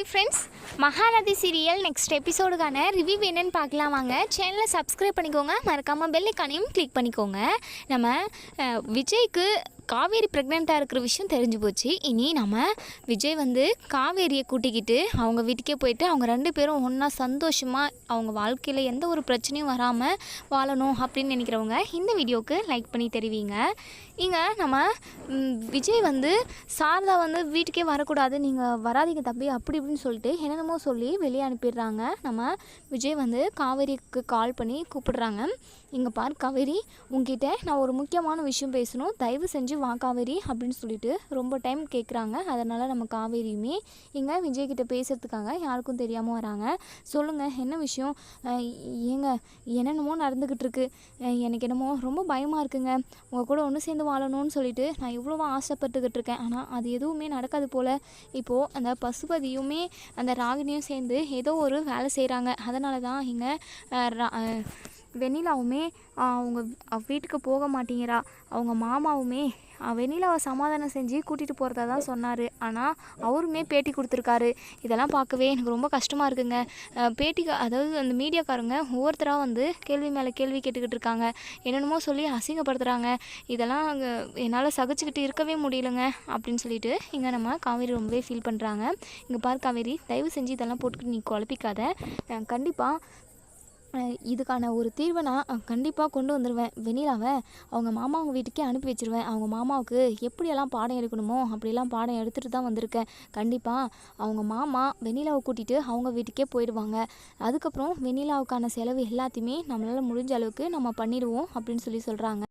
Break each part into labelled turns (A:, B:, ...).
A: Hi friends Mahanadhi serial next எபிசோடுக்கான review என்னன்னு பார்க்கலாம் வாங்க. சேனலை சப்ஸ்கிரைப் பண்ணிக்கோங்க. மறக்காமல் பெல் ஐக்கானையும் கிளிக் பண்ணிக்கோங்க. நம்ம விஜய்க்கு காவேரி ப்ரெக்னெண்ட்டாக இருக்கிற விஷயம் தெரிஞ்சு போச்சு. இனி நம்ம விஜய் வந்து காவேரியை கூட்டிக்கிட்டு அவங்க வீட்டுக்கே போயிட்டு அவங்க ரெண்டு பேரும் ஒன்றா சந்தோஷமாக அவங்க வாழ்க்கையில் எந்த ஒரு பிரச்சனையும் வராமல் வாழணும் அப்படின்னு நினைக்கிறவங்க இந்த வீடியோவுக்கு லைக் பண்ணி தெரிவிங்க. இங்கே நம்ம விஜய் வந்து சாரதா வந்து வீட்டுக்கே வரக்கூடாது. நீங்கள் வராதீங்க தம்பி அப்படி இப்படின்னு சொல்லிட்டு என்னென்னமோ சொல்லி வெளியே அனுப்பிடுறாங்க. நம்ம விஜய் வந்து காவேரிக்கு கால் பண்ணி கூப்பிடுறாங்க. இங்கே பார் காவேரி உங்ககிட்ட நான் ஒரு முக்கியமான விஷயம் பேசணும். தயவு செஞ்சு வா காவேரி அப்படின்னு சொல்லிட்டு ரொம்ப டைம் கேட்குறாங்க அதனால் நம்ம காவேரியுமே இங்கே விஜய்கிட்ட பேசுகிறதுக்காக யாருக்கும் தெரியாமல் வராங்க. சொல்லுங்கள் என்ன விஷயம்? ஏங்க என்னென்னமோ நடந்துக்கிட்டு இருக்கு. எனக்கு என்னமோ ரொம்ப பயமாக இருக்குங்க. உங்கள் கூட ஒன்று சேர்ந்து வாழணும்னு சொல்லிட்டு நான் இவ்வளோவா ஆசைப்பட்டுக்கிட்டு இருக்கேன். ஆனால் அது எதுவுமே நடக்காது போல். இப்போது அந்த பசுபதியுமே அந்த ராகினியும் சேர்ந்து ஏதோ ஒரு வேலை செய்கிறாங்க அதனால தான் இங்கே வெண்ணிலாவுமே அவங்க வீட்டுக்கு போக மாட்டேங்கிறா. அவங்க மாமாவுமே வெண்ணிலாவை சமாதானம் செஞ்சு கூட்டிகிட்டு போகிறதா தான் சொன்னார். ஆனால் அவருமே பேட்டி கொடுத்துருக்காரு. இதெல்லாம் பார்க்கவே எனக்கு ரொம்ப கஷ்டமாக இருக்குங்க. பேட்டி அதாவது அந்த மீடியாக்காரங்க ஒவ்வொருத்தராக வந்து கேள்வி மேலே கேள்வி கேட்டுக்கிட்டு இருக்காங்க. என்னென்னமோ சொல்லி அசிங்கப்படுத்துகிறாங்க இதெல்லாம் என்னால் சகிச்சுக்கிட்டு இருக்கவே முடியலங்க அப்படின்னு சொல்லிட்டு இங்கே நம்ம காவேரி ரொம்பவே ஃபீல் பண்ணுறாங்க இங்கே பார் காவேரி தயவு செஞ்சு இதெல்லாம் போட்டுக்கிட்டு நீ குழப்பிக்காத. கண்டிப்பாக இதுக்கான ஒரு தீர்வை நான் கண்டிப்பாக கொண்டு வந்துடுவேன் வெண்ணிலாவை அவங்க மாமா அவங்க வீட்டுக்கே அனுப்பி வச்சிருவேன். அவங்க மாமாவுக்கு எப்படியெல்லாம் பாடம் எடுக்கணுமோ அப்படியெல்லாம் பாடம் எடுத்துகிட்டு தான் வந்திருக்கேன். கண்டிப்பாக அவங்க மாமா வெண்ணிலாவை கூட்டிகிட்டு அவங்க வீட்டுக்கே போயிடுவாங்க. அதுக்கப்புறம் வெண்ணிலாவுக்கான செலவு எல்லாத்தையுமே நம்மளால் முடிஞ்ச அளவுக்கு நம்ம பண்ணிடுவோம் அப்படின்னு சொல்லி சொல்கிறாங்க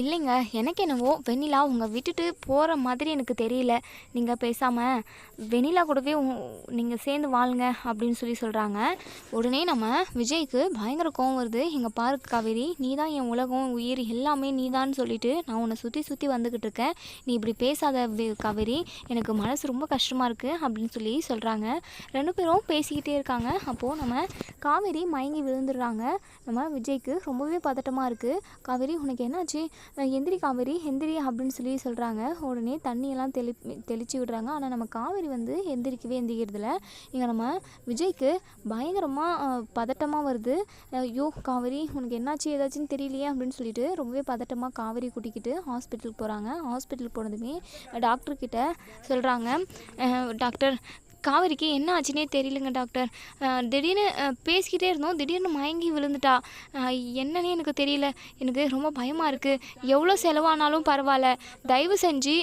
A: இல்லைங்க எனக்கு என்னவோ வெண்ணிலா உங்கள் விட்டுட்டு போகிற மாதிரி எனக்கு தெரியல. நீங்கள் பேசாமல் வெண்ணிலா கூடவே நீங்கள் சேர்ந்து வாழுங்க அப்படின்னு சொல்லி சொல்கிறாங்க உடனே நம்ம விஜய்க்கு பயங்கர கோவம் வருது. இங்கே பாரு காவேரி நீ தான் என் உலகம் உயிர் எல்லாமே நீ தான் சொல்லிட்டு நான் உன்னை சுற்றி சுற்றி வந்துக்கிட்டு இருக்கேன். நீ இப்படி பேசாத காவேரி. எனக்கு மனசு ரொம்ப கஷ்டமாக இருக்குது அப்படின்னு சொல்லி சொல்கிறாங்க ரெண்டு பேரும் பேசிக்கிட்டே இருக்காங்க. அப்போது நம்ம காவேரி மயங்கி விழுந்துடுறாங்க. நம்ம விஜய்க்கு ரொம்பவே பதட்டமாக இருக்குது காவேரி உனக்கு என்னாச்சு? எந்திரி காவேரி எந்திரி அப்படின்னு சொல்லி சொல்கிறாங்க உடனே தண்ணியெல்லாம் தெளி தெளித்து விடுறாங்க. ஆனால் நம்ம காவேரி வந்து எந்திரிக்கவே எந்திரிக்கிறதில்ல இங்கே நம்ம விஜய்க்கு பயங்கரமாக பதட்டமாக வருது. ஐயோ காவேரி உனக்கு என்னாச்சு? ஏதாச்சுன்னு தெரியலையே? அப்படின்னு சொல்லிட்டு ரொம்பவே பதட்டமாக காவேரி கூட்டிக்கிட்டு ஹாஸ்பிட்டலுக்கு போகிறாங்க ஹாஸ்பிட்டலுக்கு போனதுமே டாக்டர்கிட்ட சொல்கிறாங்க டாக்டர் காவேரிக்கு என்ன ஆச்சுன்னே தெரியலங்க டாக்டர். திடீர்னு பேசிக்கிட்டே இருந்தோம். திடீர்னு மயங்கி விழுந்துட்டா. என்னன்னு என்னன்னே எனக்கு தெரியல. எனக்கு ரொம்ப பயமாக இருக்குது எவ்வளோ செலவானாலும் பரவாயில்ல. தயவு செஞ்சு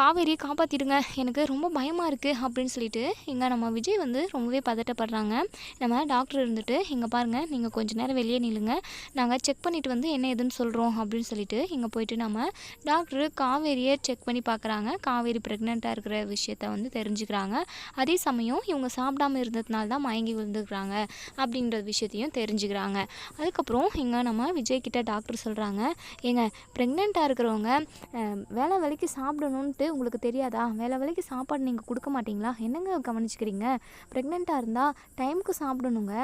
A: காவேரி காவேரியை காப்பாற்றிடுங்க எனக்கு ரொம்ப பயமாக இருக்குது அப்படின்னு சொல்லிட்டு இங்கே நம்ம விஜய் வந்து ரொம்பவே பதட்டப்படுறாங்க. நம்ம டாக்டர் இருந்துட்டு இங்கே பாருங்கள் நீங்கள் கொஞ்ச நேரம் வெளியே நில்லுங்க. நாங்கள் செக் பண்ணிவிட்டு வந்து என்ன ஏதுன்னு சொல்கிறோம் அப்படின்னு சொல்லிட்டு இங்கே போயிட்டு நம்ம டாக்டர் காவேரியை செக் பண்ணி பார்க்குறாங்க காவேரி ப்ரெக்னெண்ட்டாக இருக்கிற விஷயத்த வந்து தெரிஞ்சுக்கிறாங்க. அதே சமயம் இவங்க சாப்பிடாம இருந்ததுனால தான் மயங்கி விழுந்துக்கிறாங்க அப்படின்ற விஷயத்தையும் தெரிஞ்சுக்கிறாங்க. அதுக்கப்புறம் இங்கே நம்ம விஜய்கிட்ட டாக்டர் சொல்கிறாங்க ஏங்க ப்ரெக்னெண்ட்டாக இருக்கிறவங்க வேலை வேலைக்கு சாப்பிடணுன்ட்டு உங்களுக்கு தெரியாதா? வேலை வேலைக்கு சாப்பாடு நீங்கள் கொடுக்க மாட்டீங்களா? என்னங்க கவனிச்சுக்கிறீங்க? ப்ரெக்னெண்ட்டாக இருந்தால் டைமுக்கு சாப்பிடணுங்க.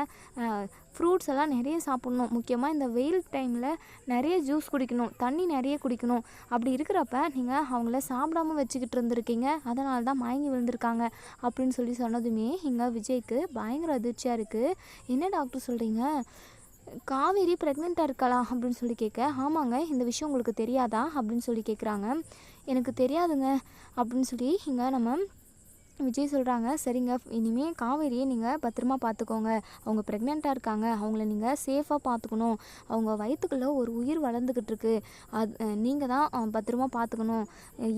A: ஃப்ரூட்ஸ் எல்லாம் நிறைய சாப்பிட்ணும். முக்கியமாக இந்த வெயில் டைமில் நிறைய ஜூஸ் குடிக்கணும். தண்ணி நிறைய குடிக்கணும். அப்படி இருக்கிறப்ப நீங்கள் அவங்கள சாப்பிடாம வச்சுக்கிட்டு இருந்திருக்கீங்க. அதனால தான் மயங்கி விழுந்திருக்காங்க. அப்படின்னு சொல்லி சொன்னதுமே இங்கே விஜய்க்கு பயங்கர அதிர்ச்சியாக இருக்குது என்ன டாக்டர் சொல்கிறீங்க காவேரி ப்ரெக்னெண்ட்டாக இருக்கலாம் அப்படின்னு சொல்லி கேட்க ஆமாங்க இந்த விஷயம் உங்களுக்கு தெரியாதா? அப்படின்னு சொல்லி கேட்குறாங்க. எனக்கு தெரியாதுங்க. அப்படின்னு சொல்லி இங்கே நம்ம விஜய் சொல்கிறாங்க சரிங்க இனிமேல் காவேரியை நீங்கள் பத்திரமா பார்த்துக்கோங்க அவங்க ப்ரெக்னெண்ட்டாக இருக்காங்க அவங்கள நீங்கள் சேஃபாக பார்த்துக்கணும் அவங்க வயிற்றுக்குள்ளே ஒரு உயிர் வளர்ந்துக்கிட்டு இருக்கு. அது நீங்கள் தான் பத்திரமா பார்த்துக்கணும்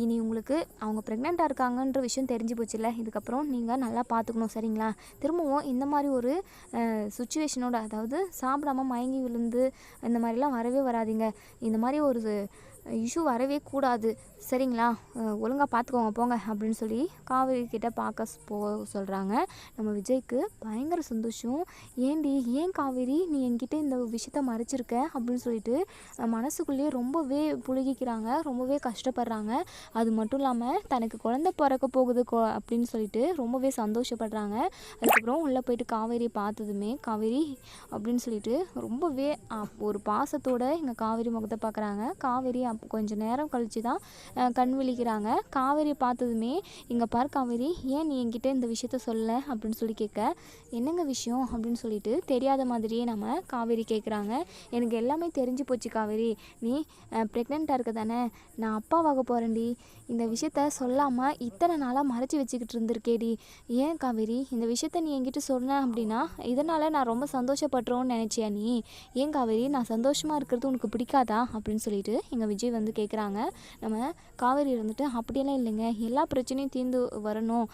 A: இனி உங்களுக்கு அவங்க ப்ரெக்னெண்ட்டாக இருக்காங்கன்ற விஷயம் தெரிஞ்சு போச்சுல்ல இதுக்கப்புறம் நீங்கள் நல்லா பார்த்துக்கணும் சரிங்களா? திரும்பவும் இந்த மாதிரி ஒரு சுச்சுவேஷனோட அதாவது சாப்பிடாம மயங்கி விழுந்து இந்த மாதிரிலாம் வரவே வராதீங்க. இந்த மாதிரி ஒரு இஷ்யூ வரவே கூடாது. சரிங்களா? ஒழுங்காக பார்த்துக்கோங்க போங்க அப்படின்னு சொல்லி காவேரி கிட்டே பார்க்க போ சொல்கிறாங்க நம்ம விஜய்க்கு பயங்கர சந்தோஷம். ஏண்டி ஏன் காவேரி நீ என்கிட்ட இந்த விஷயத்த மறைச்சிருக்க? அப்படின்னு சொல்லிட்டு மனசுக்குள்ளேயே ரொம்பவே புழுகிக்கிறாங்க. ரொம்பவே கஷ்டப்படுறாங்க. அது மட்டும் இல்லாமல் தனக்கு குழந்தை பிறக்க போகுது கொ- அப்படின்னு சொல்லிட்டு ரொம்பவே சந்தோஷப்படுறாங்க. அதுக்கப்புறம் உள்ளே போயிட்டு காவேரியை பார்த்ததுமே காவேரி அப்படின்னு சொல்லிட்டு ரொம்பவே ஒரு பாசத்தோடு எங்கள் காவேரி முகத்தை பார்க்குறாங்க காவேரி அப் கொஞ்சம் நேரம் கழிச்சு தான் கண் விழிக்கிறாங்க. காவேரி பார்த்ததுமே இங்கே பார் காவேரி ஏன் நீ என்கிட்ட இந்த விஷயத்த சொல்ல? அப்படின்னு சொல்லி கேட்க என்னங்க விஷயம்? அப்படின்னு சொல்லிட்டு தெரியாத மாதிரியே நம்ம காவேரி கேட்குறாங்க. எனக்கு எல்லாமே தெரிஞ்சு போச்சு காவேரி. நீ ப்ரெக்னெண்ட்டாக இருக்க தானே? நான் அப்பாவாக போகிறேன்டி இந்த விஷயத்த சொல்லாமல் இத்தனை நாளாக மறைச்சி வச்சுக்கிட்டு இருந்திருக்கேடி. ஏன் காவேரி? இந்த விஷயத்த நீ என்கிட்ட சொன்ன அப்படின்னா இதனால் நான் ரொம்ப சந்தோஷப்படுறோன்னு நினச்சியா நீ? ஏன் காவேரி? நான் சந்தோஷமாக இருக்கிறது உனக்கு பிடிக்காதா? அப்படின்னு சொல்லிட்டு எங்கள் விஜய் வந்து கேட்குறாங்க. நம்ம காவேரி இருந்துட்டு அப்படியெல்லாம் இல்லைங்க. எல்லா பிரச்சனையும் தீர்ந்து வரணும்.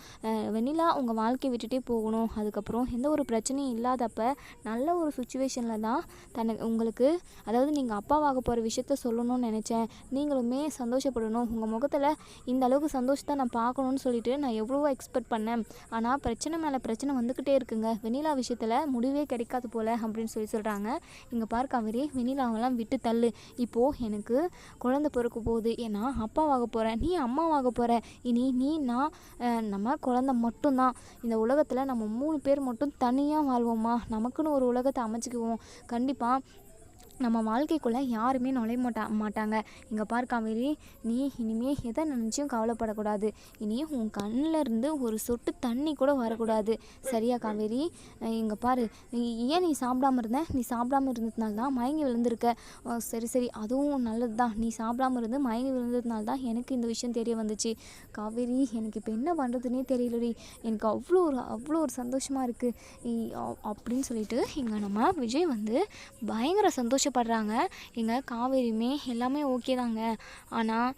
A: வெண்ணிலா உங்கள் வாழ்க்கையை விட்டுட்டே போகணும். அதுக்கப்புறம் எந்த ஒரு பிரச்சனையும் இல்லாதப்ப நல்ல ஒரு சுச்சுவேஷனில் தான் தனக்கு உங்களுக்கு அதாவது நீங்கள் அப்பாவாக போகிற விஷயத்த சொல்லணும்னு நினச்சேன். நீங்களுமே சந்தோஷப்படணும். உங்கள் முகத்தில் இந்த அளவுக்கு சந்தோஷத்தை நான் பார்க்கணும்னு சொல்லிட்டு நான் எவ்வளவோ எக்ஸ்பெக்ட் பண்ணேன். ஆனால் பிரச்சனை மேலே பிரச்சனை வந்துக்கிட்டே இருக்குங்க. வெண்ணிலா விஷயத்தில் முடிவே கிடைக்காது போல் அப்படின்னு சொல்லி சொல்கிறாங்க இங்கே பார் காவேரி வெண்ணிலாவெல்லாம் விட்டு தள்ளு. இப்போது எனக்கு குழந்தை பிறக்க போகுது. ஏன்னா அப்பாவாக போகிற நீ அம்மாவாக போகிற இனி நீ நான் அஹ், நம்ம குழந்தை மட்டும்தான். இந்த உலகத்தில் நம்ம மூணு பேர் மட்டும் தனியாக வாழ்வோமா நமக்குன்னு ஒரு உலகத்தை அமைச்சிக்குவோம். கண்டிப்பாக நம்ம வாழ்க்கைக்குள்ளே யாருமே நுழைய மாட்டா மாட்டாங்க. இங்கே பார் காவேரி நீ இனிமேல் எதை நினச்சியும் கவலைப்படக்கூடாது. இனி உன் கண்ணில் இருந்து ஒரு சொட்டு தண்ணி கூட வரக்கூடாது. சரியா காவேரி? இங்கே பாரு. நீ ஏன் நீ சாப்பிடாம இருந்த? நீ சாப்பிடாம இருந்ததுனால தான் மயங்கி விழுந்திருக்க. சரி சரி. அதுவும் நல்லது தான். நீ சாப்பிடாம இருந்து மயங்கி விழுந்ததுனால தான் எனக்கு இந்த விஷயம் தெரிய வந்துச்சு. காவேரி எனக்கு இப்போ என்ன பண்ணுறதுனே தெரியலடி. எனக்கு அவ்வளோ ஒரு அவ்வளோ ஒரு சந்தோஷமாக இருக்குது அப்படின்னு சொல்லிட்டு இங்கே நம்ம விஜய் வந்து பயங்கர சந்தோஷம் சந்தோஷப்படுறாங்க எங்கள் காவேரியுமே எல்லாமே ஓகே தாங்க. ஆனால்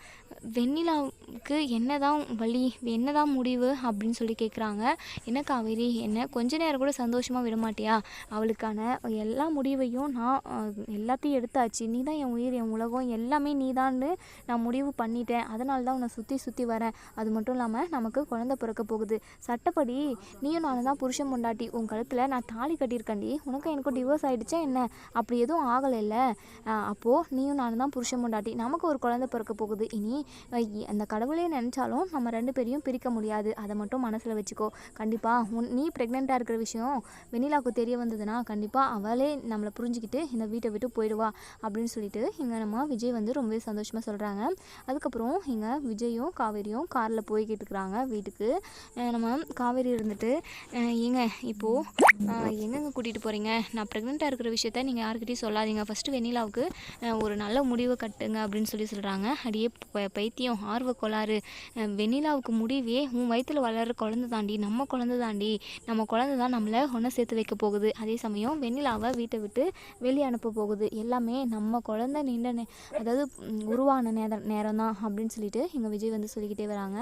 A: வெண்ணிலாவுக்கு என்ன தான் வழி என்ன தான் முடிவு அப்படின்னு சொல்லி கேட்குறாங்க என்ன காவேரி என்ன கொஞ்ச நேரம் கூட சந்தோஷமாக விடமாட்டியா? அவளுக்கான எல்லா முடிவையும் நான் எல்லாத்தையும் எடுத்தாச்சு. நீ தான் என் உயிர் என் உலகம் எல்லாமே நீ நான் முடிவு பண்ணிட்டேன். அதனால தான் உன்னை சுற்றி சுற்றி வரேன். அது மட்டும் இல்லாமல் நமக்கு குழந்தை பிறக்க போகுது. சட்டப்படி நீயும் நானும் தான் புருஷன் பொண்டாட்டி. உன் கழுத்தில் நான் தாலி கட்டியிருக்கேன்டி. உனக்கும் எனக்கும் டிவோர்ஸ் ஆகிடுச்சா என்ன? அப்படி எதுவும் ஆகலைல்ல? அப்போது நீயும் நானும் தான் புருஷன் பொண்டாட்டி. நமக்கு ஒரு குழந்தை பிறக்க போகுது. இனி அந்த கடவுளே நினச்சாலும் நம்ம ரெண்டு பேரையும் பிரிக்க முடியாது. அதை மட்டும் மனசில் வச்சுக்கோ. கண்டிப்பாக உன் நீ ப்ரெக்னெண்ட்டாக இருக்கிற விஷயம் வெண்ணிலாவுக்கு தெரிய வந்ததுன்னா கண்டிப்பாக அவளே நம்மளை புரிஞ்சுக்கிட்டு இந்த வீட்டை விட்டு போயிடுவா அப்படின்னு சொல்லிட்டு இங்கே நம்ம விஜய் வந்து ரொம்பவே சந்தோஷமாக சொல்கிறாங்க அதுக்கப்புறம் இங்கே விஜயும் காவேரியும் காரில் போய்கிட்டு இருக்கிறாங்க வீட்டுக்கு. நம்ம காவேரி இருந்துட்டு ஏங்க இப்போது எங்கெங்கே கூட்டிகிட்டு போகிறீங்க நான் ப்ரெக்னெண்ட்டாக இருக்கிற விஷயத்த நீங்கள் யாருக்கிட்டையும் சொல்லாதீங்க. ஃபஸ்ட்டு வெண்ணிலாவுக்கு ஒரு நல்ல முடிவை கட்டுங்க அப்படின்னு சொல்லி சொல்கிறாங்க அடியே பைத்தியம் ஆர்வ கோளாறு வெண்ணிலாவுக்கு முடிவே உன் வயிற்றில் வளர்கிற குழந்தை தாண்டி நம்ம குழந்தை தாண்டி நம்ம குழந்தை தான் நம்மளை ஒன்று சேர்த்து வைக்க போகுது. அதே சமயம் வெண்ணிலாவை வீட்டை விட்டு வெளியே அனுப்ப போகுது. எல்லாமே நம்ம குழந்தை நின்ற நே அதாவது உருவான நேரம் நேரம் தான் அப்படின்னு சொல்லிட்டு எங்கள் விஜய் வந்து சொல்லிக்கிட்டே வராங்க.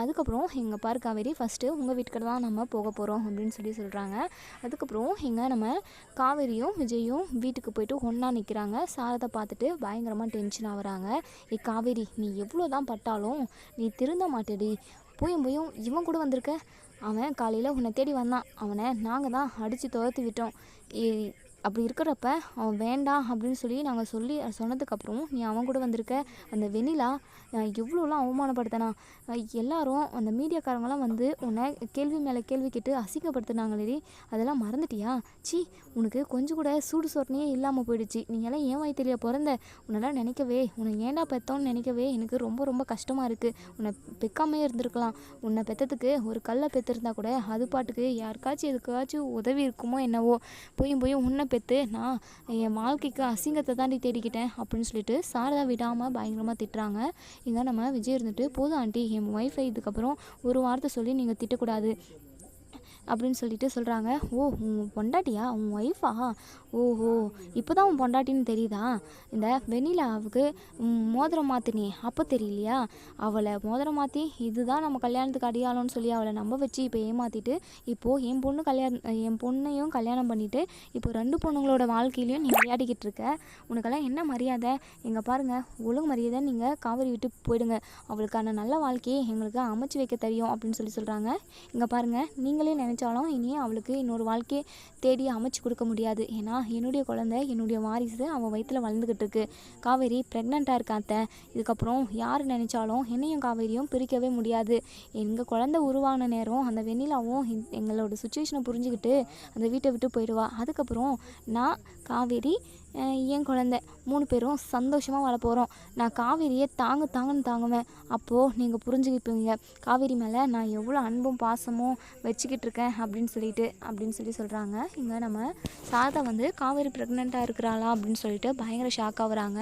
A: அதுக்கப்புறம் எங்கள் பாரு காவேரி ஃபஸ்ட்டு உங்கள் வீட்டுக்கு தான் நம்ம போக போகிறோம் அப்படின்னு சொல்லி சொல்கிறாங்க அதுக்கப்புறம் எங்க நம்ம காவேரியும் விஜயும் வீட்டுக்கு போயிட்டு ஒன்றா நிற்கிறாங்க சாரதை பார்த்துட்டு பயங்கரமாக டென்ஷன் ஆகுறாங்க ஏ காவேரி நீ எவ்வளோ தான் பட்டாலும் நீ திருந்த மாட்டேடி. போயும் போயும் இவன் கூட வந்திருக்க. அவன் காலையில் உன்னை தேடி வந்தான். அவனை நாங்கள் தான் அடித்து துரத்து விட்டோம். ஏ- அப்படி இருக்கிறப்ப அவன் வேண்டாம் அப்படின்னு சொல்லி நாங்கள் சொல்லி சொன்னதுக்கப்புறம் நீ அவன் கூட வந்திருக்க. அந்த வெண்ணிலா எவ்வளோலாம் அவமானப்படுத்தினா? எல்லாரும் அந்த மீடியாக்காரங்களாம் வந்து உன்னை கேள்வி மேலே கேள்வி கேட்டு அசிங்கப்படுத்தினாங்களே அதெல்லாம் மறந்துட்டியா? சி உனக்கு கொஞ்சம் கூட சூடு சொரணையே இல்லாமல் போயிடுச்சு. நீ எல்லாம் ஏன் வயிற்றுலையா பிறந்த? உன்னெல்லாம் நினைக்கவே உன்னை ஏன்டா பெத்தோன்னு நினைக்கவே எனக்கு ரொம்ப ரொம்ப கஷ்டமாக இருக்குது உன்னை பெக்காமே இருந்திருக்கலாம். உன்னை பெத்ததுக்கு ஒரு கல்லை பெற்றிருந்தா கூட அது பாட்டுக்கு யாருக்காச்சும் எதுக்காச்சும் உதவி இருக்குமோ என்னவோ. போயும் போய் உன்னை பெற்று நான் என் வாழ்க்கைக்கு அசிங்கத்தை தாண்டி தேடிக்கிட்டேன் அப்படின்னு சொல்லிட்டு சாரதா விடாமல் பயங்கரமாக திட்டுறாங்க. இங்கே நம்ம விஜய் இருந்துட்டு போதும் ஆண்டி என் ஒய்ஃபை இதுக்கப்புறம் ஒரு வார்த்தை சொல்லி நீங்கள் திட்டக்கூடாது. அப்படின்னு சொல்லிட்டு சொல்கிறாங்க ஓ உன் பொண்டாட்டியா? உன் ஒய்ஃபா ஓஹோ இப்போ தான் உன் பொண்டாட்டின்னு தெரியுதா? இந்த வெண்ணிலாவுக்கு மோதிரம் மாற்றினே அப்போ தெரியலையா? அவளை மோதிரம் மாற்றி இதுதான் நம்ம கல்யாணத்துக்கு அடையாளம்னு சொல்லி அவளை நம்ப வச்சு இப்போ ஏமாற்றிட்டு இப்போது என் பொண்ணு கல்யாணம் என் பொண்ணையும் கல்யாணம் பண்ணிவிட்டு இப்போ ரெண்டு பொண்ணுங்களோட வாழ்க்கையிலையும் நீ விளையாடிக்கிட்டு இருக்க. உனக்கெல்லாம் என்ன மரியாதை? எங்கே பாருங்கள் ஒழுங்கு மரியாதை நீங்கள் காவிரி விட்டு போயிடுங்க. அவளுக்கான நல்ல வாழ்க்கையை எங்களுக்கு அமைச்சு வைக்க தெரியும் அப்படின்னு சொல்லி சொல்கிறாங்க இங்கே பாருங்கள் நீங்களே நினச்சாலும் இனி அவளுக்கு இன்னொரு வாழ்க்கையை தேடி அமைச்சு கொடுக்க முடியாது. ஏன்னா என்னுடைய குழந்தை என்னுடைய வாரிசு அவன் வயிற்றில் வளர்ந்துக்கிட்டு இருக்கு. காவேரி ப்ரெக்னெண்ட்டாக இருக்காத்த இதுக்கப்புறம் யார் நினச்சாலும் என்னையும் காவேரியும் பிரிக்கவே முடியாது. எங்கள் குழந்தை உருவான நேரம் அந்த வெண்ணிலாவும் எங்களோட சுச்சுவேஷனை புரிஞ்சுக்கிட்டு அந்த வீட்டை விட்டு போயிடுவா. அதுக்கப்புறம் நான் காவேரி என் குழந்த. மூணு பேரும் சந்தோஷமாக வாழ போகிறோம் நான் காவேரியை தாங்கு தாங்குன்னு தாங்குவேன். அப்போது நீங்கள் புரிஞ்சுக்கிப்பீங்க. காவேரி மேலே நான் எவ்வளோ அன்பும் பாசமும் வச்சுக்கிட்டு இருக்கேன் அப்படின்னு சொல்லிட்டு அப்படின்னு சொல்லி சொல்கிறாங்க இங்கே நம்ம சாரதா வந்து காவேரி ப்ரெக்னெண்ட்டாக இருக்கிறாளா அப்படின்னு சொல்லிட்டு பயங்கர ஷாக் ஆகுறாங்க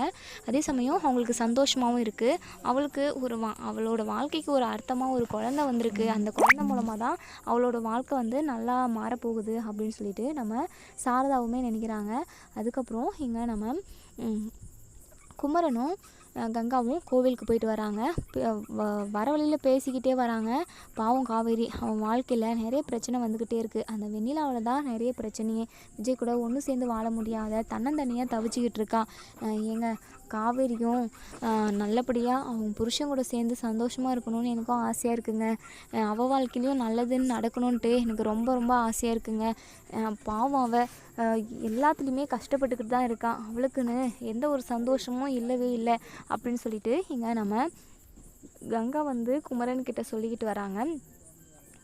A: அதே சமயம் அவங்களுக்கு சந்தோஷமாகவும் இருக்குது அவளுக்கு ஒரு வா அவளோட வாழ்க்கைக்கு ஒரு அர்த்தமாக ஒரு குழந்த வந்திருக்கு. அந்த குழந்த மூலமாக தான் அவளோட வாழ்க்கை வந்து நல்லா மாறப்போகுது அப்படின்னு சொல்லிட்டு நம்ம சாரதாவுமே நினைக்கிறாங்க. அதுக்கப்புறம் இங்கே நம்ம குமரனும் கங்காவும் கோவிலுக்கு போயிட்டு வராங்க. வர வழியில் பேசிக்கிட்டே வராங்க. பாவம் காவேரி அவன் வாழ்க்கையில் நிறைய பிரச்சனை வந்துக்கிட்டே இருக்குது அந்த வெண்ணிலாவில் தான் நிறைய பிரச்சனையே. விஜய் கூட ஒன்று சேர்ந்து வாழ முடியாத தன்னந்தனியாக தவிச்சிக்கிட்டு இருக்கான் அஹ், ஏங்க காவேரியும் நல்லபடியாக அவங்க புருஷன் கூட சேர்ந்து சந்தோஷமாக இருக்கணும்னு எனக்கும் ஆசையாக இருக்குங்க. அவ அவள் வாழ்க்கையிலையும் நல்லதுன்னு நடக்கணுன்ட்டு எனக்கு ரொம்ப ரொம்ப ஆசையாக இருக்குங்க. பாவம் அவள் எல்லாத்துலேயுமே கஷ்டப்பட்டுக்கிட்டு தான் இருக்கான் அவளுக்குன்னு எந்த ஒரு சந்தோஷமும் இல்லவே இல்லை. அப்படின்னு சொல்லிட்டு இங்கே நம்ம கங்கா வந்து குமரன் கிட்ட சொல்லிக்கிட்டு வராங்க.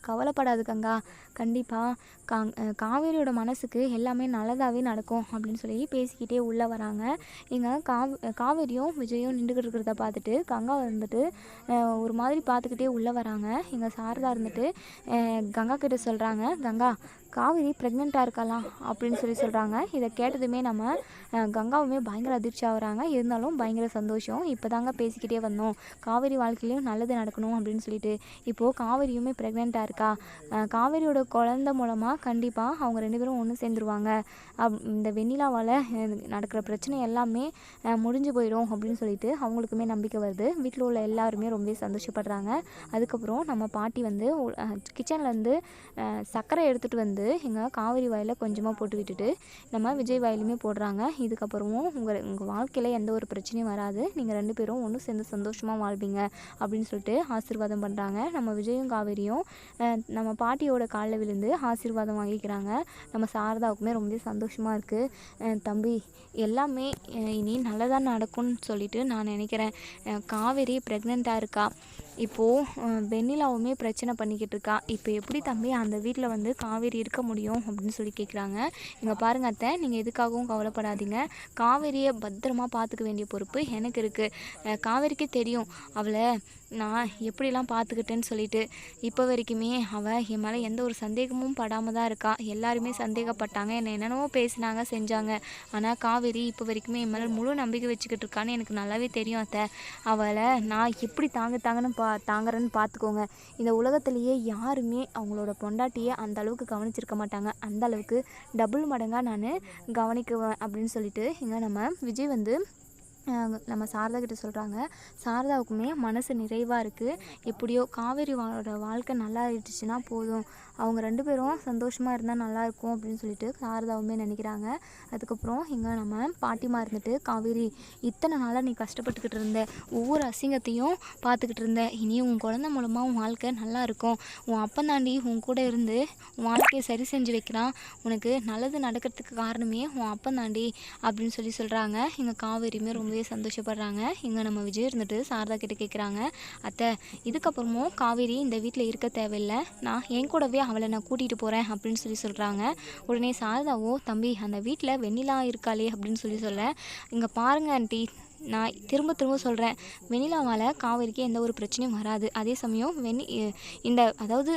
A: கவலைப்படாது கங்கா. கண்டிப்பாக காங் அஹ் காவேரியோட மனசுக்கு எல்லாமே நல்லதாகவே நடக்கும் அப்படின்னு சொல்லி பேசிக்கிட்டே உள்ளே வராங்க. இங்கே காவ் காவேரியும் விஜயும் நின்றுக்கிட்டு இருக்கிறத பார்த்துட்டு கங்கா வந்துட்டு ஒரு மாதிரி பார்த்துக்கிட்டே உள்ளே வராங்க. எங்கள் சாரதா இருந்துட்டு கங்கா கிட்ட சொல்கிறாங்க கங்கா காவேரி ப்ரெக்னெண்ட்டாக இருக்கலாம் அப்படின்னு சொல்லி சொல்கிறாங்க இதை கேட்டதுமே நம்ம கங்காவுமே பயங்கர அதிர்ச்சி ஆகுறாங்க. இருந்தாலும் பயங்கர சந்தோஷம். இப்போ தாங்க பேசிக்கிட்டே வந்தோம். காவேரி வாழ்க்கையிலையும் நல்லது நடக்கணும் அப்படின்னு சொல்லிட்டு. இப்போது காவேரியுமே ப்ரெக்னெண்ட்டாக இருக்கா? காவிரியோட காவேரியோட குழந்த மூலமாக கண்டிப்பாக அவங்க ரெண்டு பேரும் ஒன்று சேர்ந்துருவாங்க. அப் இந்த வெண்ணிலாவால் நடக்கிற பிரச்சனை எல்லாமே முடிஞ்சு போயிடும் அப்படின்னு சொல்லிட்டு அவங்களுக்குமே நம்பிக்கை வருது. வீட்டில் உள்ள எல்லாருமே ரொம்ப சந்தோஷப்படுறாங்க. அதுக்கப்புறம் நம்ம பாட்டி வந்து கிச்சன்லேருந்து சர்க்கரை எடுத்துகிட்டு வந்து எங்கள் காவேரி வாயில் கொஞ்சமாக போட்டு விட்டுட்டு நம்ம விஜய் வாயிலுமே போடுறாங்க. இதுக்கப்புறமும் உங்கள் உங்கள் வாழ்க்கையில் எந்த ஒரு பிரச்சனையும் வராது. நீங்கள் ரெண்டு பேரும் ஒன்று சேர்ந்து சந்தோஷமாக வாழ்வீங்க அப்படின்னு சொல்லிட்டு ஆசீர்வாதம் பண்ணுறாங்க நம்ம விஜயும் காவேரியும் நம்ம பாட்டியோட காலில் விழுந்து ஆசீர்வாதம் வாங்கிக்கிறாங்க. நம்ம சாரதாவுக்குமே ரொம்ப சந்தோஷமாக இருக்குது தம்பி எல்லாமே இனி நல்லதாக நடக்கும்னு சொல்லிட்டு நான் நினைக்கிறேன். காவேரி ப்ரெக்னெண்ட்டாக இருக்கா? இப்போது வெண்ணிலாவுமே பிரச்சனை பண்ணிக்கிட்டு இருக்கா. இப்போ எப்படி தம்பி அந்த வீட்டில் வந்து காவேரி இருக்க முடியும் அப்படின்னு சொல்லி கேட்குறாங்க இங்கே பாருங்க அத்தை நீங்கள் எதுக்காகவும் கவலைப்படாதீங்க. காவேரியை பத்திரமா பார்த்துக்க வேண்டிய பொறுப்பு எனக்கு இருக்குது காவேரிக்கு தெரியும். அவளை நான் எப்படிலாம் பார்த்துக்கிட்டேன்னு சொல்லிட்டு இப்போ வரைக்குமே அவள் என் மேலே எந்த ஒரு சந்தேகமும் படாமல் தான் இருக்கா. எல்லாருமே சந்தேகப்பட்டாங்க. என்னை என்னென்னவோ பேசினாங்க செஞ்சாங்க. ஆனால் காவேரி இப்போ வரைக்குமே என் மேலே முழு நம்பிக்கை வச்சுக்கிட்டு இருக்கான்னு எனக்கு நல்லாவே தெரியும் அத்தை. அவளை நான் எப்படி தாங்க தாங்கன்னு பா தாங்குறேன்னு பார்த்துக்கோங்க. இந்த உலகத்துலேயே யாருமே அவங்களோட பொண்டாட்டியை அந்த அளவுக்கு கவனிச்சிருக்க மாட்டாங்க. அந்த அளவுக்கு டபுள் மடங்காக நான் கவனிக்குவேன் அப்படின்னு சொல்லிட்டு இங்கே நம்ம விஜய் வந்து நம்ம சாரதா கிட்ட சொல்கிறாங்க சாரதாவுக்குமே மனசு நிறைவாக இருக்குது எப்படியோ காவேரி வாழ்க்கை நல்லா இருந்துச்சுன்னா போதும். அவங்க ரெண்டு பேரும் சந்தோஷமாக இருந்தால் நல்லாயிருக்கும் அப்படின்னு சொல்லிட்டு சாரதாவுமே நினைக்கிறாங்க. அதுக்கப்புறம் இங்கே நம்ம பாட்டிமா இருந்துட்டு காவேரி இத்தனை நாளாக நீ கஷ்டப்பட்டுக்கிட்டு இருந்த ஒவ்வொரு அசிங்கத்தையும் பார்த்துக்கிட்டு இருந்த. இனி உன் குழந்த மூலமாக உன் வாழ்க்கை நல்லா இருக்கும். உன் அப்பன் தாண்டி உன் கூட இருந்து உன் வாழ்க்கையை சரி செஞ்சு வைக்கிறான். உனக்கு நல்லது நடக்கிறதுக்கு காரணமே உன் அப்பன் தாண்டி அப்படின்னு சொல்லி சொல்கிறாங்க இங்கே காவேரியுமே ரொம்ப ரொம்பவே சந்தோஷப்படுறாங்க. இங்கே நம்ம விஜய் இருந்துட்டு சாரதா கிட்ட கேட்குறாங்க அத்தை இதுக்கப்புறமும் காவேரி இந்த வீட்டில் இருக்க தேவையில்லை. நான் என் கூடவே அவளை நான் கூட்டிகிட்டு போகிறேன் அப்படின்னு சொல்லி சொல்கிறாங்க உடனே சாரதாவோ தம்பி அந்த வீட்டில் வெண்ணிலா இருக்காளே அப்படின்னு சொல்லி சொல்ல இங்கே பாருங்க ஆண்டி நான் திரும்ப திரும்ப சொல்கிறேன் வெண்ணிலாவால் காவேரிக்கு எந்த ஒரு பிரச்சனையும் வராது. அதே சமயம் வெண்ணி இந்த அதாவது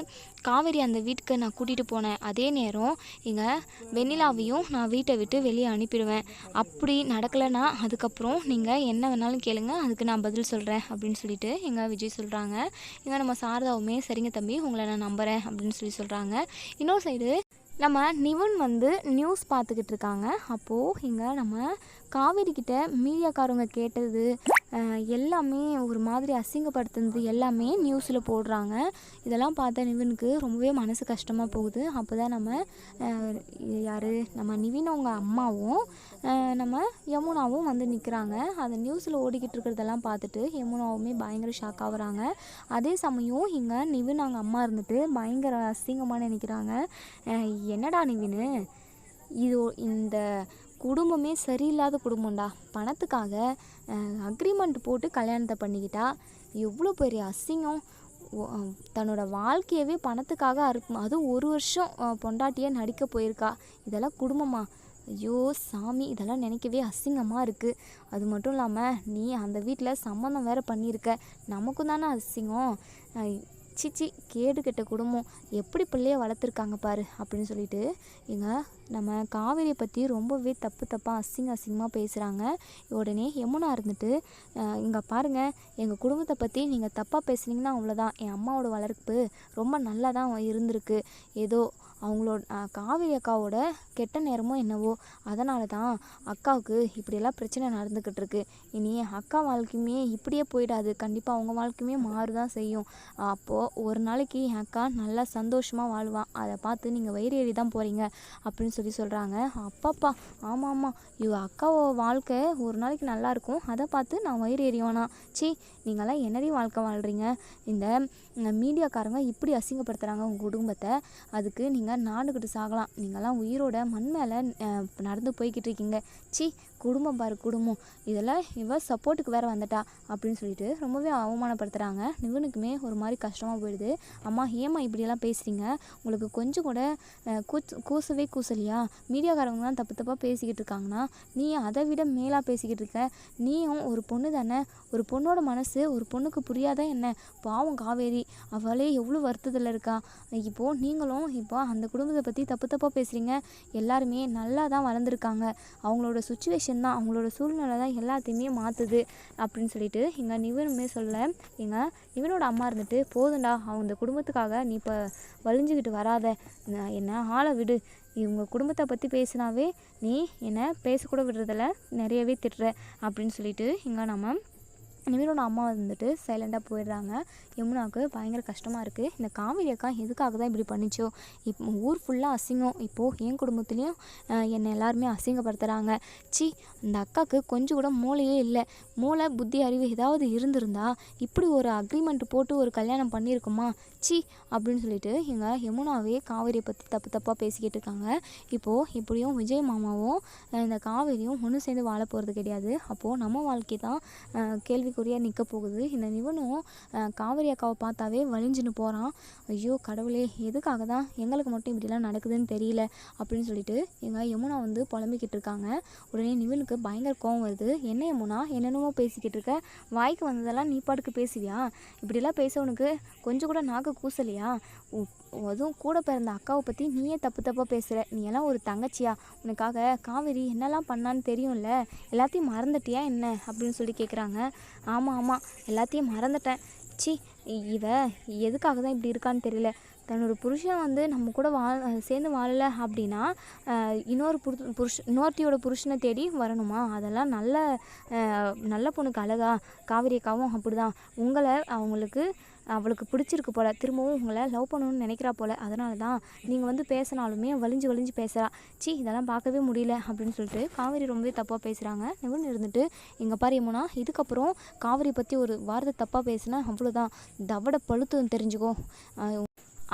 A: காவேரி அந்த வீட்டுக்கு நான் கூட்டிகிட்டு போனேன். அதே நேரம் இங்கே வெண்ணிலாவையும் நான் வீட்டை விட்டு வெளியே அனுப்பிடுவேன். அப்படி நடக்கலைன்னா அதுக்கப்புறம் நீங்கள் என்ன வேணாலும் கேளுங்க. அதுக்கு நான் பதில் சொல்கிறேன் அப்படின்னு சொல்லிட்டு எங்கள் விஜய் சொல்கிறாங்க இங்கே நம்ம சாரதாவுமே சரிங்க தம்பி உங்களை நான் நம்புகிறேன் அப்படின்னு சொல்லி சொல்கிறாங்க இன்னொரு சைடு நம்ம நிவன் வந்து நியூஸ் பார்த்துக்கிட்டு இருக்காங்க. அப்போது இங்கே நம்ம காவேரி கிட்ட மீடியாக்காரவங்க கேட்டது எல்லாமே ஒரு மாதிரி அசிங்கப்படுத்துனது எல்லாமே நியூஸில் போடுறாங்க. இதெல்லாம் பார்த்த நிவினுக்கு ரொம்பவே மனசு கஷ்டமாக போகுது. அப்போ தான் நம்ம யார்? நம்ம நிவின் அவங்க அம்மாவும் நம்ம யமுனாவும் வந்து நிற்கிறாங்க அந்த நியூஸில் ஓடிக்கிட்டு இருக்கிறதெல்லாம் பார்த்துட்டு யமுனாவுமே பயங்கர ஷாக் ஆகுறாங்க அதே சமயம் இங்கே நிவின் அவங்க அம்மா இருந்துட்டு பயங்கர அசிங்கமாக நினைக்கிறாங்க. என்னடா நிவின்? இது இந்த குடும்பமே சரியில்லாத குடும்பம்டா. பணத்துக்காக அக்ரிமெண்ட் போட்டு கல்யாணத்தை பண்ணிக்கிட்டா எவ்வளோ பெரிய அசிங்கம். தன்னோட வாழ்க்கையவே பணத்துக்காக அறுப்பு அதுவும் ஒரு வருஷம் பொண்டாட்டியே பொண்டாட்டியாக நடிக்க போயிருக்கா. இதெல்லாம் குடும்பமா? ஐயோ சாமி இதெல்லாம் நினைக்கவே அசிங்கமாக இருக்குது அது மட்டும் இல்லாமல் நீ அந்த வீட்டில் சம்மந்தம் வேறு பண்ணியிருக்க. நமக்கும் தானே அசிங்கம். சிச்சி கேடு கெட்ட குடும்பம். எப்படி பிள்ளைய வளர்த்துருக்காங்க பாரு அப்படின்னு சொல்லிட்டு எங்கள் நம்ம காவேரியை பற்றி ரொம்பவே தப்பு தப்பாக அசிங்க அசிங்கமாக பேசுகிறாங்க உடனே யமுனா இருந்துட்டு இங்கே பாருங்கள் எங்கள் குடும்பத்தை பற்றி நீங்கள் தப்பாக பேசுனீங்கன்னா அவ்வளோதான் என் அம்மாவோட வளர்ப்பு ரொம்ப நல்லா தான் இருந்திருக்கு. ஏதோ அவங்களோட காவேரி அக்காவோட கெட்ட நேரமோ என்னவோ அதனால தான் அக்காவுக்கு இப்படியெல்லாம் பிரச்சனை நடந்துக்கிட்டு இருக்கு. இனி அக்கா வாழ்க்கையுமே இப்படியே போயிடாது. கண்டிப்பாக அவங்க வாழ்க்கையுமே மாறுதான் செய்யும். அப்போது ஒரு நாளைக்கு என் அக்கா நல்லா சந்தோஷமாக வாழ்வான் அதை பார்த்து நீங்கள் வயிறு ஏறி தான் போகிறீங்க அப்படின்னு சொல்லி சொல்கிறாங்க அப்பாப்பா ஆமாம் ஆமாம் இவ அக்காவோ வாழ்க்கை ஒரு நாளைக்கு நல்லா இருக்கும். அதை பார்த்து நான் வயிறு எறிவானா சி நீங்களாம் என்னடி வாழ்க்கை வாழ்கிறீங்க இந்த மீடியாக்காரங்க இப்படி அசிங்கப்படுத்துகிறாங்க உங்கள் குடும்பத்தை அதுக்கு நீங்கள் நாடுகிட்டு சாகலாம். நீங்களாம் உயிரோட மண் மேலே நடந்து போய்கிட்டு இருக்கீங்க. சி குடும்பம் பாரு குடும்பம். இதில் இவ சப்போர்ட்டுக்கு வேறு வந்துட்டா அப்படின்னு சொல்லிட்டு ரொம்பவே அவமானப்படுத்துகிறாங்க நிவனுக்குமே ஒரு மாதிரி கஷ்டமாக போயிடுது. அம்மா ஏம்மா இப்படியெல்லாம் பேசுகிறீங்க உங்களுக்கு கொஞ்சம் கூட கூச்ச கூச் கூசவே கூசலையா? மீடியாக்காரங்க தான் தப்பு தப்பாக பேசிக்கிட்டு இருக்காங்கன்னா நீ அதை விட மேலாக பேசிக்கிட்டு இருக்க. நீயும் ஒரு பொண்ணு தானே? ஒரு பொண்ணோட மனசு ஒரு பொண்ணுக்கு புரியாத என்ன? பாவம் காவேரி. அவளே எவ்வளோ வருத்தத்தில் இருக்கா? இப்போது நீங்களும் இப்போ அந்த குடும்பத்தை பற்றி தப்பு தப்பாக பேசுகிறீங்க எல்லாருமே நல்லா தான் வளர்ந்துருக்காங்க. அவங்களோட சுச்சுவேஷன் தான் அவங்களோட சூழ்நிலை தான் எல்லாத்தையுமே மாற்றுது அப்படின்னு சொல்லிட்டு எங்கள் நிவனுமே சொல்ல எங்கள் நிவனோட அம்மா இருந்துட்டு போதும்டா அவங்க இந்த குடும்பத்துக்காக நீ இப்போ வலிஞ்சுக்கிட்டு வராத. நான் என்ன ஆளை விடு. இவங்க குடும்பத்தை பற்றி பேசினாவே நீ என்னை பேசக்கூட விடுறதில்ல நிறையவே திட்டுற. அப்படின்னு சொல்லிட்டு இங்கே நம்ம நிமிரோட அம்மா வந்துட்டு சைலண்டாக போயிடுறாங்க. யமுனாவுக்கு பயங்கர கஷ்டமாக இருக்குது இந்த காவேரி அக்கா எதுக்காக தான் இப்படி பண்ணிச்சோ? இப்போ ஊர் ஃபுல்லாக அசிங்கம். இப்போது என் குடும்பத்துலேயும் என்னை எல்லாருமே அசிங்கப்படுத்துகிறாங்க சி அந்த அக்காவுக்கு கொஞ்சம் கூட மூளையே இல்லை. மூளை புத்தி அறிவு ஏதாவது இருந்திருந்தா இப்படி ஒரு அக்ரிமெண்ட் போட்டு ஒரு கல்யாணம் பண்ணியிருக்குமா? சி அப்படின்னு சொல்லிட்டு இங்கே யமுனாவே காவேரியை பற்றி தப்பு தப்பாக பேசிக்கிட்டு இருக்காங்க. இப்போது இப்படியும் விஜய் மாமாவும் இந்த காவேரியும் ஒன்று சேர்ந்து வாழ போகிறது கிடையாது. அப்போது நம்ம வாழ்க்கை தான் கேள்வி கேள்விக்குறியாக நிற்க போகுது. இந்த நிவனும் காவிரி காவேரி அக்காவை பார்த்தாவே வலிஞ்சுன்னு போகிறான் ஐயோ கடவுளே எதுக்காக தான் எங்களுக்கு மட்டும் இப்படிலாம் நடக்குதுன்னு தெரியல அப்படின்னு சொல்லிட்டு எங்கள் யமுனா வந்து புலம்பிக்கிட்டு இருக்காங்க. உடனே நிவனுக்கு பயங்கர கோவம் வருது. என்ன யமுனா என்னென்னமோ பேசிக்கிட்டு இருக்க? வாய்க்கு வந்ததெல்லாம் நீ பாட்டுக்கு பேசுவியா? இப்படிலாம் பேச உனக்கு கொஞ்சம் கூட நாக்கு கூசலையா? அதுவும் கூட பிறந்த அக்காவை பற்றி நீயே தப்பு தப்பாக பேசுகிற நீ எல்லாம் ஒரு தங்கச்சியா? உனக்காக காவேரி என்னெல்லாம் பண்ணான்னு தெரியும்ல? எல்லாத்தையும் மறந்துட்டியா என்ன? அப்படின்னு சொல்லி கேட்குறாங்க ஆமாம் ஆமாம் எல்லாத்தையும் மறந்துட்டேன். சி இவ எதுக்காக தான் இப்படி இருக்கான்னு தெரியல. தன்னோட புருஷன் வந்து நம்ம கூட வாழ் சேர்ந்து வாழலை அப்படின்னா இன்னொரு புரு புருஷ இன்னொருத்தியோட புருஷனை தேடி வரணுமா? அதெல்லாம் நல்ல நல்ல பொண்ணுக்கு அழகா காவேரி அக்காவும் அப்படிதான். உங்களை அவங்களுக்கு அவளுக்கு பிடிச்சிருக்கு போல். திரும்பவும் உங்களை லவ் பண்ணணும்னு நினைக்கிறா போல். அதனால தான் நீங்கள் வந்து பேசினாலுமே வலிஞ்சு வலிஞ்சு பேசுகிறா சி இதெல்லாம் பார்க்கவே முடியல அப்படின்னு சொல்லிட்டு காவேரி ரொம்பவே தப்பாக பேசுகிறாங்க நிவன் இருந்துட்டு எங்கள் பாரு யமுனா இதுக்கப்புறம் காவேரி பற்றி ஒரு வார்த்தை தப்பாக பேசினா அவ்வளோதான் தவட பழுத்து தெரிஞ்சுக்கோ.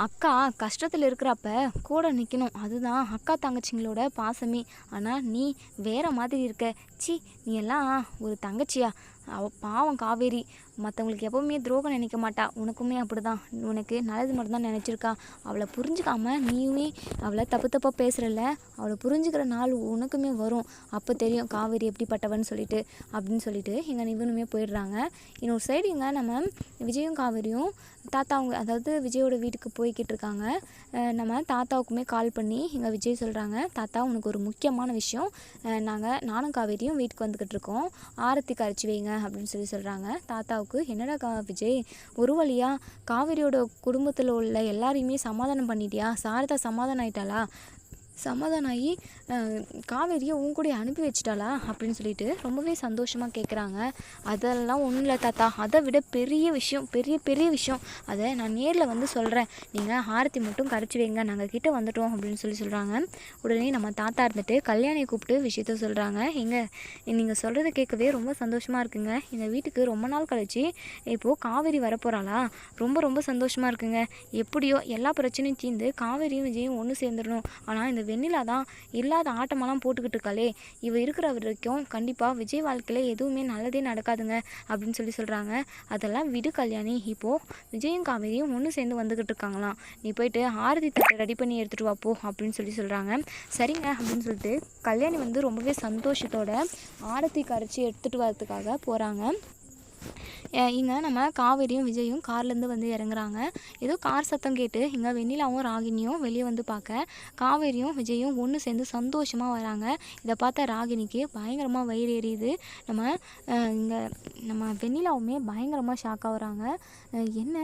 A: அக்கா கஷ்டத்தில் இருக்கிறப்ப கூட நிற்கணும் அதுதான் அக்கா தங்கச்சிங்களோட பாசமே. ஆனால் நீ வேற மாதிரி இருக்க. சி நீ எல்லாம் ஒரு தங்கச்சியா? அவ பாவம் காவேரி. மற்றவங்களுக்கு எப்பவுமே துரோகம் நினைக்க மாட்டா. உனக்குமே அப்படிதான். உனக்கு நல்லது மட்டும்தான் நினச்சிருக்கா. அவளை புரிஞ்சுக்காம நீயுமே அவளை தப்பு தப்பாக பேசுகிறல்ல அவளை புரிஞ்சுக்கிற நாள் உனக்குமே வரும். அப்போ தெரியும் காவேரி எப்படிப்பட்டவன்னு சொல்லிட்டு அப்படின்னு சொல்லிட்டு எங்கள் நிவனுமே போயிடுறாங்க. இன்னொரு சைடு இங்கே நம்ம விஜயும் காவேரியும் தாத்தா அவங்க அதாவது விஜயோட வீட்டுக்கு போய்கிட்டு இருக்காங்க. நம்ம தாத்தாவுக்குமே கால் பண்ணி எங்கள் விஜய் சொல்கிறாங்க தாத்தா உனக்கு ஒரு முக்கியமான விஷயம். நாங்கள் நானும் காவேரியும் வீட்டுக்கு வந்துக்கிட்டு இருக்கோம். ஆரத்தி கரைச்சி வைங்க. அப்படின்னு சொல்லி சொல்கிறாங்க தாத்தாவுக்கு என்னடா கா விஜய் ஒரு வழியா காவேரியோட குடும்பத்தில் உள்ள எல்லாரையுமே சமாதானம் பண்ணிட்டியா? சாரதா சமாதானம் ஆயிட்டாளா? சமாதானம் ஆகி காவேரியை உன் கூட அனுப்பி வச்சிட்டாளா? அப்படின்னு சொல்லிட்டு ரொம்பவே சந்தோஷமாக கேட்குறாங்க அதெல்லாம் ஒன்றும் இல்லை தாத்தா. அதை விட பெரிய விஷயம் பெரிய பெரிய விஷயம். அதை நான் நேரில் வந்து சொல்கிறேன் நீங்கள் ஆரத்தி மட்டும் கரைச்சி வைங்க. நாங்கள் கிட்டே வந்துட்டோம் அப்படின்னு சொல்லி சொல்கிறாங்க உடனே நம்ம தாத்தா இருந்துட்டு கல்யாணியை கூப்பிட்டு விஷயத்த சொல்கிறாங்க எங்க நீங்கள் சொல்கிறத கேட்கவே ரொம்ப சந்தோஷமாக இருக்குங்க. இந்த வீட்டுக்கு ரொம்ப நாள் கழிச்சு இப்போது காவேரி வரப்போகிறாளா ரொம்ப ரொம்ப சந்தோஷமாக இருக்குங்க. எப்படியோ எல்லா பிரச்சனையும் தீர்ந்து காவேரியும் விஜயும் ஒன்று சேர்ந்துடணும். ஆனால் இந்த வெண்ணிலா தான் இல்லாத ஆட்டமெல்லாம் போட்டுக்கிட்டு இருக்காளே. இவ இருக்கிற வரைக்கும் கண்டிப்பாக விஜய் வாழ்க்கையில் எதுவுமே நல்லதே நடக்காதுங்க அப்படின்னு சொல்லி சொல்கிறாங்க அதெல்லாம் விடு கல்யாணி. இப்போது விஜயும் காவேரியும் ஒன்று சேர்ந்து வந்துக்கிட்டு இருக்காங்களாம். நீ போயிட்டு ஆரதி தட்டை ரெடி பண்ணி எடுத்துகிட்டு வாப்போ அப்படின்னு சொல்லி சொல்கிறாங்க சரிங்க அப்படின்னு சொல்லிட்டு கல்யாணி வந்து ரொம்பவே சந்தோஷத்தோட ஆரத்தி கரைச்சி எடுத்துகிட்டு வரதுக்காக போகிறாங்க இங்கே நம்ம காவேரியும் விஜயும் கார்லேருந்து வந்து இறங்குறாங்க. ஏதோ கார் சத்தம் கேட்டு இங்கே வெண்ணிலாவும் ராகினியும் வெளியே வந்து பார்க்க காவேரியும் விஜயும் ஒன்று சேர்ந்து சந்தோஷமாக வராங்க. இதை பார்த்த ராகினிக்கு பயங்கரமாக வயிறு எரியுது. நம்ம இங்கே நம்ம வெண்ணிலாவுமே பயங்கரமாக ஷாக் ஆகுறாங்க என்ன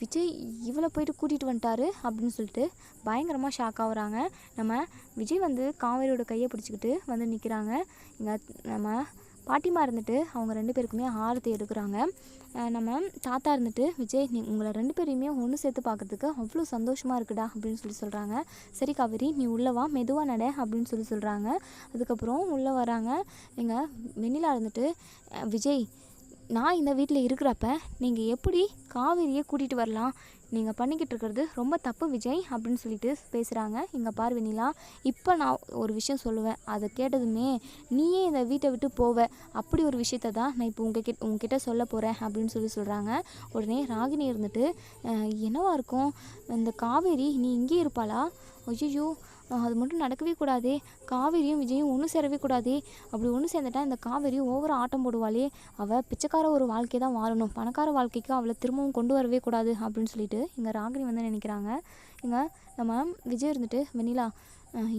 A: விஜய் இவ்வளோ போயிட்டு கூட்டிகிட்டு வந்துட்டாரு அப்படின்னு சொல்லிட்டு பயங்கரமாக ஷாக் ஆகுறாங்க நம்ம விஜய் வந்து காவேரியோட கையை பிடிச்சிக்கிட்டு வந்து நிற்கிறாங்க இங்கே நம்ம பாட்டிமா இருந்துட்டு அவங்க ரெண்டு பேருக்குமே ஆரத்தி எடுக்கிறாங்க. நம்ம தாத்தா இருந்துட்டு விஜய் நீ உங்களை ரெண்டு பேரையுமே ஒன்று சேர்த்து பார்க்குறதுக்கு அவ்வளோ சந்தோஷமாக இருக்குடா அப்படின்னு சொல்லி சொல்கிறாங்க சரி காவேரி நீ உள்ளே வா மெதுவாக நட அப்படின்னு சொல்லி சொல்கிறாங்க அதுக்கப்புறம் உள்ளே வராங்க. எங்கள் வெண்ணிலா இருந்துட்டு விஜய் நான் இந்த வீட்டில் இருக்கிறப்ப நீங்கள் எப்படி காவேரியை கூட்டிகிட்டு வரலாம்? நீங்கள் பண்ணிக்கிட்டு இருக்கிறது ரொம்ப தப்பு விஜய் அப்படின்னு சொல்லிட்டு பேசுகிறாங்க இங்கே பார் வெண்ணிலா இப்போ நான் ஒரு விஷயம் சொல்லுவேன். அதை கேட்டதுமே நீயே இந்த வீட்டை விட்டு போவ. அப்படி ஒரு விஷயத்த தான் நான் இப்போ உங்கள் கிட்ட உங்ககிட்ட சொல்ல போகிறேன் அப்படின்னு சொல்லி சொல்கிறாங்க உடனே ராகினி இருந்துட்டு என்னவாக இருக்கும்? இந்த காவேரி நீ இங்கே இருப்பாளா? ஐயோ அது மட்டும் நடக்கவே கூடாது. காவேரியும் விஜயும் ஒன்று சேரவே கூடாது. அப்படி ஒன்று சேர்ந்துட்டா இந்த காவேரி ஓவர ஆட்டம் போடுவாளே. அவள் பிச்சைக்கார ஒரு வாழ்க்கை தான் வாழணும். பணக்கார வாழ்க்கைக்கு அவளை திரும்பவும் கொண்டு வரவே கூடாது அப்படின்னு சொல்லிட்டு இங்கே ராகினி வந்து நினைக்கிறாங்க. இங்கே நம்ம விஜய் இருந்துட்டு வெண்ணிலா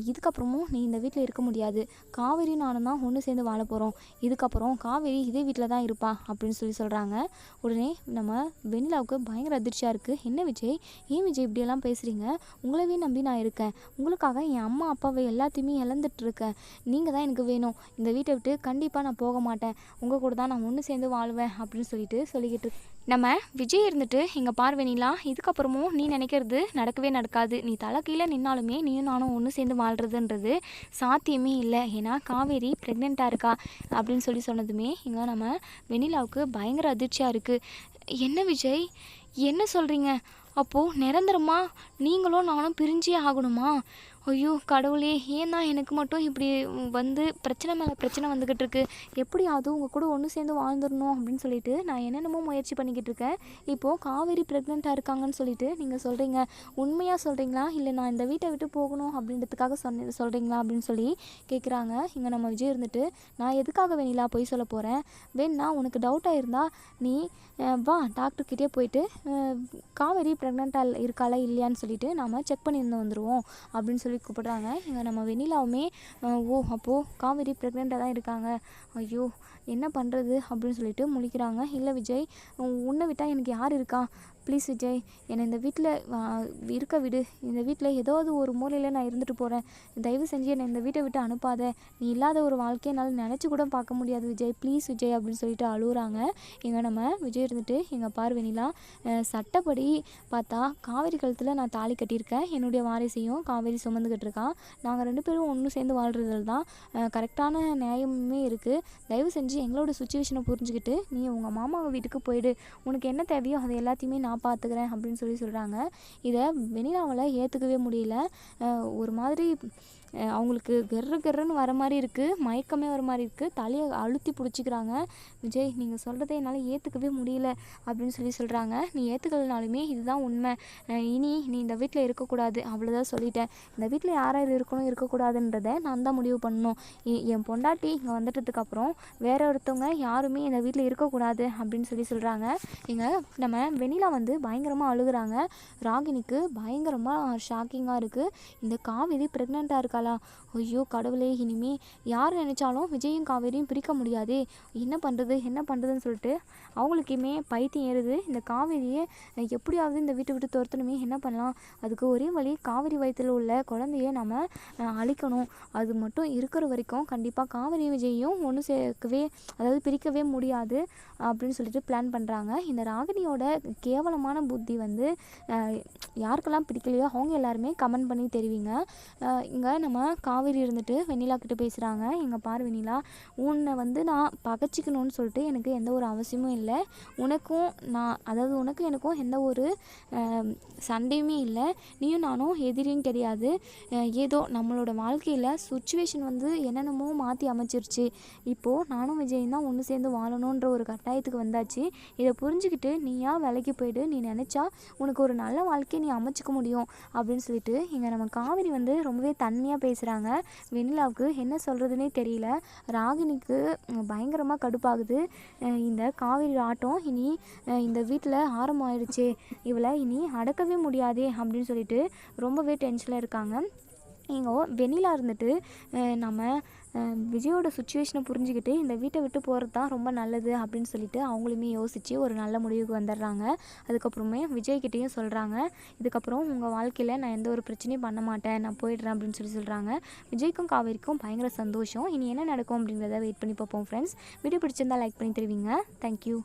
A: இதுக்கப்புறமும் நீ இந்த வீட்டில் இருக்க முடியாது. காவேரி நானும் தான் ஒன்று சேர்ந்து வாழ போகிறோம் இதுக்கப்புறம் காவேரி இதே வீட்டில் தான் இருப்பா அப்படின்னு சொல்லி சொல்கிறாங்க உடனே நம்ம வெண்ணிலாவுக்கு பயங்கர அதிர்ச்சியாக இருக்குது என்ன விஜய்? ஏன் விஜய் இப்படியெல்லாம் பேசுகிறீங்க உங்களவே நம்பி நான் இருக்கேன். உங்களுக்காக என் அம்மா அப்பாவை எல்லாத்தையுமே இழந்துட்டுருக்கேன் நீங்கள் தான் எனக்கு வேணும். இந்த வீட்டை விட்டு கண்டிப்பாக நான் போக மாட்டேன். உங்கள் கூட தான் நான் ஒன்று சேர்ந்து வாழ்வேன் அப்படின்னு சொல்லிட்டு சொல்லிக்கிட்டு நம்ம விஜய் இருந்துட்டு இங்கே பார்வனிலா இதுக்கப்புறமும் நீ நினைக்கிறது நடக்கவே நடக்காது. நீ தலை கீழே நின்னாலுமே நீயும் நானும் ஒன்று சேர்ந்து வாழ்கிறதுன்றது சாத்தியமே இல்லை. ஏன்னா காவேரி ப்ரெக்னெண்ட்டாக இருக்கா? அப்படின்னு சொல்லி சொன்னதுமே இங்கே நம்ம வெண்ணிலாவுக்கு பயங்கர அதிர்ச்சியாக இருக்குது என்ன விஜய்? என்ன சொல்கிறீங்க அப்போது நிரந்தரமாக நீங்களும் நானும் பிரிஞ்சே ஆகணுமா? ஐயோ கடவுளே ஏன்னா எனக்கு மட்டும் இப்படி வந்து பிரச்சனை மேலே பிரச்சனை வந்துக்கிட்டு இருக்கு. எப்படியாவது உங்கள் கூட ஒன்று சேர்ந்து வாழ்ந்துடணும் அப்படின்னு சொல்லிட்டு நான் என்னென்னமோ முயற்சி பண்ணிக்கிட்டு இருக்கேன். இப்போது காவேரி ப்ரெக்னெண்ட்டாக இருக்காங்கன்னு சொல்லிட்டு நீங்கள் சொல்கிறீங்க உண்மையாக சொல்கிறீங்களா இல்லை நான் இந்த வீட்டை விட்டு போகணும் அப்படின்றதுக்காக சொன்ன சொல்கிறீங்களா அப்படின்னு சொல்லி கேட்குறாங்க இங்கே நம்ம விஜய் இருந்துட்டு நான் எதுக்காக வெண்ணிலா போய் சொல்ல போகிறேன் வேணா உனக்கு டவுட்டாக இருந்தால் நீ வா டாக்டர்கிட்டே போயிட்டு காவேரி ப்ரெக்னெண்ட்டாக இருக்காளா இல்லையான்னு சொல்லிட்டு நாம் செக் பண்ணியிருந்து வந்துடுவோம் அப்படின்னு சொல்லி கூப்பிடுறாங்க. இங்கே நம்ம வெண்ணிலாவுமே ஓ அப்போது காவேரி ப்ரெக்னெண்ட்டாக தான் இருக்காங்க. ஐயோ என்ன பண்ணுறது அப்படின்னு சொல்லிட்டு முழிக்கிறாங்க. இல்லை விஜய் உன்னை விட்டால் எனக்கு யார் இருக்கா? ப்ளீஸ் விஜய் என்னை இந்த வீட்டில் இருக்க விடு. இந்த வீட்டில் ஏதாவது ஒரு மூலையில் நான் இருந்துட்டு போகிறேன் தயவு செஞ்சு என்னை இந்த வீட்டை விட்டு அனுப்பாத. நீ இல்லாத ஒரு வாழ்க்கையை என்னால் நினச்சி கூட பார்க்க முடியாது விஜய். ப்ளீஸ் விஜய் அப்படின்னு சொல்லிட்டு அழுகுறாங்க எங்கள் நம்ம விஜய் இருந்துட்டு எங்கள் பார்வனிலா சட்டப்படி பார்த்தா காவேரி கழுத்தில் நான் தாலி கட்டியிருக்கேன். என்னுடைய வாரிசையும் காவேரி சுமந்துக்கிட்டு இருக்கான் நாங்கள் ரெண்டு பேரும் ஒன்று சேர்ந்து வாழ்கிறதுல தான் கரெக்டான நியாயமுமே இருக்குது தயவு செஞ்சு எங்களோட சுச்சுவேஷனை புரிஞ்சுக்கிட்டு நீ உங்கள் மாமா வீட்டுக்கு போயிடு. உனக்கு என்ன தேவையோ அது எல்லாத்தையுமே நான் நான் பார்த்துக்கிறேன் அப்படின்னு சொல்லி சொல்கிறாங்க இதை வெனிலாவில் ஏற்றுக்கவே முடியல. ஒரு மாதிரி அவங்களுக்கு கெர்ரு கெர்ருன்னு வர மாதிரி இருக்குது மயக்கமே வர மாதிரி இருக்குது தலையை அழுத்தி பிடிச்சிக்கிறாங்க. விஜய் நீங்கள் சொல்கிறத என்னால் ஏற்றுக்கவே முடியல அப்படின்னு சொல்லி சொல்கிறாங்க நீ ஏற்றுக்கலனாலுமே இதுதான் உண்மை. இனி நீ இந்த வீட்டில் இருக்கக்கூடாது. அவ்வளோதான் சொல்லிட்டேன். இந்த வீட்டில் யார் யார் இருக்கணும் இருக்கக்கூடாதுன்றதை நான் தான் முடிவு பண்ணணும். எ- என் பொண்டாட்டி இங்கே வந்துட்டதுக்கப்புறம் வேற ஒருத்தவங்க யாருமே இந்த வீட்டில் இருக்கக்கூடாது அப்படின்னு சொல்லி சொல்கிறாங்க இங்கே நம்ம வெண்ணிலா வந்து பயங்கரமாக அழுகுறாங்க. ராகினிக்கு பயங்கரமாக ஷாக்கிங்காக இருக்குது இந்த காவேரி ப்ரெக்னெண்ட்டாக இருக்காளா? ஐயோ கடவுளே இனிமே யார் நினச்சாலும் விஜயும் காவேரியும் பிரிக்க முடியாது. என்ன பண்ணுறது என்ன பண்ணுறதுன்னு சொல்லிட்டு அவங்களுக்குமே பைத்தியம் ஏறுது. இந்த காவேரியை எப்படியாவது இந்த வீட்டை விட்டு துரத்தணுமே என்ன பண்ணலாம்? அதுக்கு ஒரே வழி காவேரி வயத்தில் உள்ள குழந்தைய நம்ம அழிக்கணும். அது மட்டும் இருக்கிற வரைக்கும் கண்டிப்பாக காவேரி விஜயும் ஒன்று சேர்க்கவே அதாவது பிரிக்கவே முடியாது அப்படின்னு சொல்லிட்டு பிளான் பண்ணுறாங்க இந்த ராகினியோட கேவலமான புத்தி வந்து யாருக்கெல்லாம் பிடிக்கலையோ அவங்க எல்லாருமே கமெண்ட் பண்ணி தெரிவிங்க. இங்கே நம்ம கா காவேரி இருந்துட்டு வெண்ணிலா கிட்ட பேசுகிறாங்க எங்கள் பார் வெண்ணிலா உன்னை வந்து நான் பகச்சிக்கணும்னு சொல்லிட்டு எனக்கு எந்த ஒரு அவசியமும் இல்லை. உனக்கும் நான் அதாவது உனக்கும் எனக்கும் எந்த ஒரு சண்டையுமே இல்லை. நீயும் நானும் எதிரியும் கிடையாது. ஏதோ நம்மளோட வாழ்க்கையில் சுச்சுவேஷன் வந்து என்னென்னமோ மாற்றி அமைச்சிருச்சு இப்போது நானும் விஜயும் தான் ஒன்று சேர்ந்து வாழணுன்ற ஒரு கட்டாயத்துக்கு வந்தாச்சு. இதை புரிஞ்சுக்கிட்டு நீயா வேலைக்கு போயிட்டு நீ நினச்சா உனக்கு ஒரு நல்ல வாழ்க்கையை நீ அமைச்சிக்க முடியும். அப்படின்னு சொல்லிட்டு இங்கே நம்ம காவேரி வந்து ரொம்பவே தன்மையாக பேசுகிறாங்க வெண்ணிலாவுக்கு என்ன சொல்கிறதுனே தெரியல. ராகினிக்கு பயங்கரமாக கடுப்பாகுது. இந்த காவேரி ஆட்டம் இனி இந்த வீட்டில் ஆரம்பமாயிடுச்சே இவளை இனி அடக்கவே முடியாதே அப்படின்னு சொல்லிட்டு ரொம்பவே டென்ஷனில் இருக்காங்க. இங்கே வெண்ணிலா இருந்துட்டு நம்ம விஜயோட சுச்சுவேஷனை புரிஞ்சுக்கிட்டு இந்த வீட்டை விட்டு போகிறது தான் ரொம்ப நல்லது அப்படின்னு சொல்லிட்டு அவங்களுமே யோசித்து ஒரு நல்ல முடிவுக்கு வந்துடுறாங்க. அதுக்கப்புறமே விஜய்கிட்டேயும் சொல்கிறாங்க இதுக்கப்புறம் உங்கள் வாழ்க்கையில் நான் எந்த ஒரு பிரச்சனையும் பண்ண மாட்டேன் நான் போயிடுறேன் அப்படின்னு சொல்லி சொல்கிறாங்க விஜய்க்கும் காவேரிக்கும் பயங்கர சந்தோஷம். இனி என்ன நடக்கும் அப்படிங்கிறத வெயிட் பண்ணி பார்ப்போம் ஃப்ரெண்ட்ஸ் வீடியோ பிடிச்சிருந்தா லைக் பண்ணி தருவீங்க. தேங்க்யூ